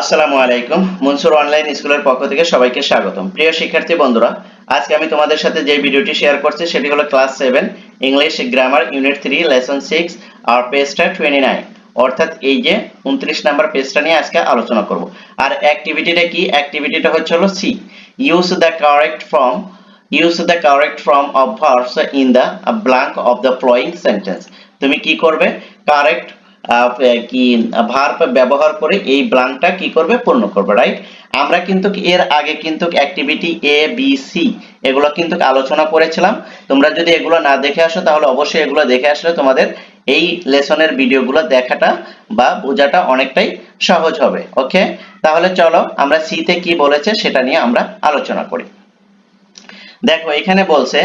আসসালামু আলাইকুম। মনসুর অনলাইন স্কুলের পক্ষ থেকে সবাইকে স্বাগতম। প্রিয় শিক্ষার্থী বন্ধুরা, আজকে আমি তোমাদের সাথে যে ভিডিওটি শেয়ার করছি সেটি হলো class seven English grammar unit three lesson six আর পেজটা টোয়েন্টি নাইন অর্থাৎ এই যে উনত্রিশ নাম্বার পেজটা নিয়ে আজকে আলোচনা করব। আর অ্যাক্টিভিটিটা কি? অ্যাক্টিভিটিটা হচ্ছে হলো C use the correct form use the correct form of verbs in the blank of the following sentence তুমি কি করবে? কারেক্ট কি ভার্ব ব্যবহার করে এই ব্লাঙ্কটা কি করবে? পূর্ণ করবে রাইট আমরা কিন্তু এর আগে কিন্তু অ্যাক্টিভিটি এ বি সি এগুলো কিন্তু আলোচনা করেছিলাম। তোমরা যদি এগুলো না দেখে আসো, তাহলে অবশ্যই এগুলো দেখে আসলে তোমাদের এই লেসনের ভিডিওগুলো দেখাটা বা বোঝাটা অনেকটাই সহজ হবে ওকে তাহলে চলো আমরা সি তে কি বলেছে সেটা নিয়ে আমরা আলোচনা করি। দেখো, এখানে বলছে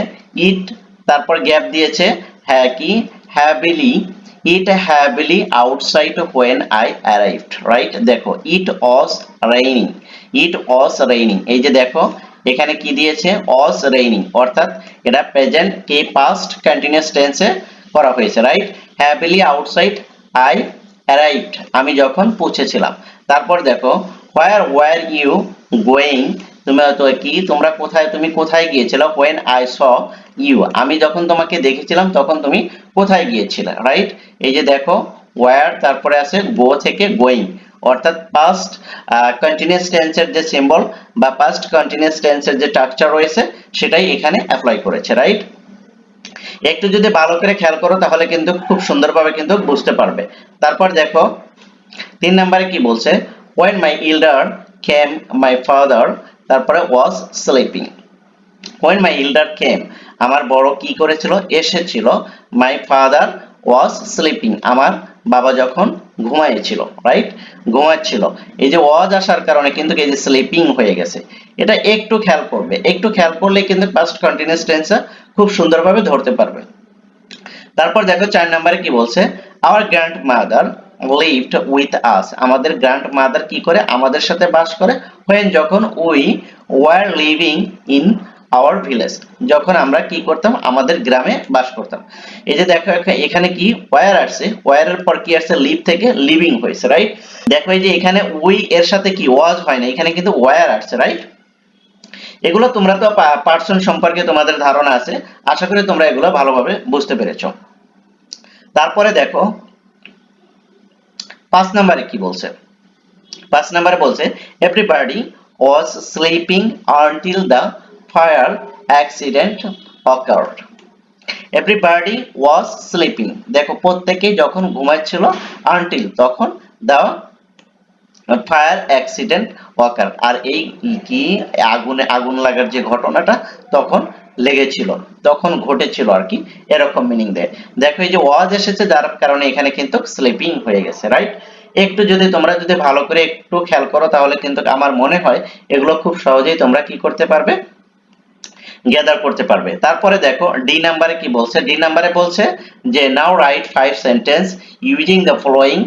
ইট তারপর গ্যাপ দিয়েছে হ্যাঁ কি? Heavily it heavily outside when I arrived right দেখো it was raining it was raining এই যে দেখো এখানে কি দিয়েছে was raining অর্থাৎ এটা প্রেজেন্ট কে পাস্ট কন্টিনিউয়াস টেন্সে করা হয়েছে right heavily outside I arrived আমি যখন পৌঁছেছিলাম তারপর দেখো where were you going? তুমি তো কি, তোমরা কোথায়, তুমি কোথায় গিয়েছিলে? When I saw you. আমি যখন তোমাকে দেখেছিলাম, তখন তুমি কোথায় গিয়েছিলে রাইট এই যে দেখো, where, তারপরে আছে go থেকে going. অর্থাৎ past কন্টিনিউয়াস টেন্সের যে সিম্বল বা past কন্টিনিউয়াস টেন্সের যে স্ট্রাকচার রয়েছে, সেটাই এখানে অ্যাপ্লাই করেছে রাইট একটু যদি ভালো করে খেয়াল করো, তাহলে কিন্তু খুব সুন্দরভাবে কিন্তু বুঝতে পারবে। তারপর দেখো, তিন নম্বরে কি বলছে? When my elder came, my father, তারপরে was sleeping. When my elder came, আমার বড় কি করেছিল? এসেছিল। My father was sleeping. আমার বাবা যখন ঘুমাইছিল রাইট ঘুমাচ্ছিল। এই যে ওয়াজ আসার কারণে কিন্তু এই যে স্লিপিং হয়ে গেছে। এটা একটু খেয়াল করবে। একটু খেয়াল করলে কিন্তু পাস্ট কন্টিনিউয়াস টেন্স খুব সুন্দরভাবে ধরতে পারবে। তারপর দেখো চার নম্বরে কি বলছে? Our grandmother lived with us আমাদের গ্র্যান্ড মাদার কি করে? আমাদের সাথে বাস করে। When যখন we were living in our village যখন আমরা কি করতাম? আমাদের গ্রামে বাস করতাম। এই যে দেখো এখানে কি? ওয়ার আসছে? ওয়ারের পর কি আসছে? লিভ থেকে লিভিং হয়েছে রাইট দেখো, এই যে এখানে উই এর সাথে কি? ওয়াজ হয় না। এখানে কিন্তু ওয়ার আসছে রাইট এগুলো তোমরা তো পার্সন সম্পর্কে তোমাদের ধারণা আছে। আশা করি তোমরা এগুলো ভালোভাবে বুঝতে পেরেছ। তারপরে দেখো পাঁচ নম্বরে কি বলছে? পাঁচ নম্বরে বলছে everybody was sleeping until the fire accident occurred everybody was sleeping দেখো, প্রত্যেকেই যখন ঘুমাচ্ছিল আনটিল তখন দ্য ফায়ার অ্যাক্সিডেন্ট অকার আর এই কি, আগুনে আগুন লাগার যে ঘটনাটা, তখন লেগেছিল, তখন ঘটেছিল আর কি, এরকম মিনিং দেয়। দেখো এই যে ওয়াজ এসেছে, যার কারণে এখানে কিন্তু স্লিপিং হয়ে গেছে রাইট একটু যদি তোমরা যদি ভালো করে একটু খেয়াল করো, তাহলে কিন্তু আমার মনে হয় এগুলো খুব সহজেই তোমরা কি করতে পারবে? গ্যাদার করতে পারবে। তারপরে দেখো ডি নাম্বারে কি বলছে? ডি নাম্বারে বলছে যে now write five sentence using the following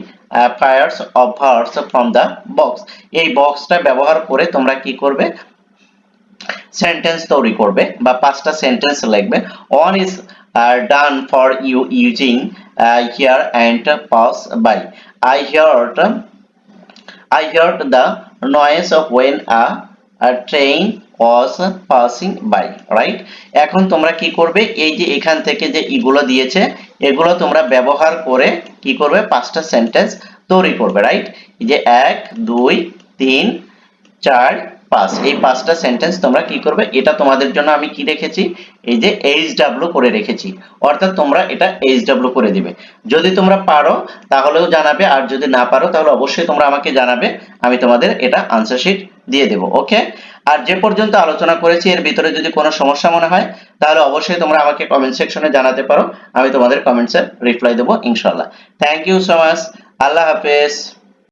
pairs of verbs from the box এই বক্সটা ব্যবহার করে তোমরা কি করবে? সেন্টেন্স তৈরি করবে বা পাঁচটা সেন্টেন্স লিখবে। One is done for you using hear and pass by I heard I heard the noise when a train was passing by right এখন তোমরা কি করবে? এই যে এখান থেকে যে ইগুলো দিয়েছে, এগুলো তোমরা ব্যবহার করে কি করবে? পাঁচটা সেন্টেন্স তৈরি করবে রাইট যে এক, দুই, তিন, চার পাঁচ এই পাঁচটা সেন্টেন্স তোমরা কি করবে? এটা তোমাদের জন্য আমি কি রেখেছি? এই যে এইচ ডাব্লিউ করে রেখেছি। অর্থাৎ তোমরা এটা এইচ ডাব্লিউ করে দিবে। যদি তোমরা পারো, তাহলেও জানাবে, আর যদি না পারো, তাহলে অবশ্যই তোমরা আমাকে জানাবে। আমি তোমাদের এটা আনসার শিট দিয়ে দেব ওকে আর যে পর্যন্ত আলোচনা করেছি, এর ভিতরে যদি কোনো সমস্যা মনে হয়, তাহলে অবশ্যই তোমরা আমাকে কমেন্ট সেকশনে জানাতে পারো। আমি তোমাদের কমেন্টসে রিপ্লাই দেবো ইনশাল্লাহ থ্যাংক ইউ সো মাচ আল্লাহ হাফেজ।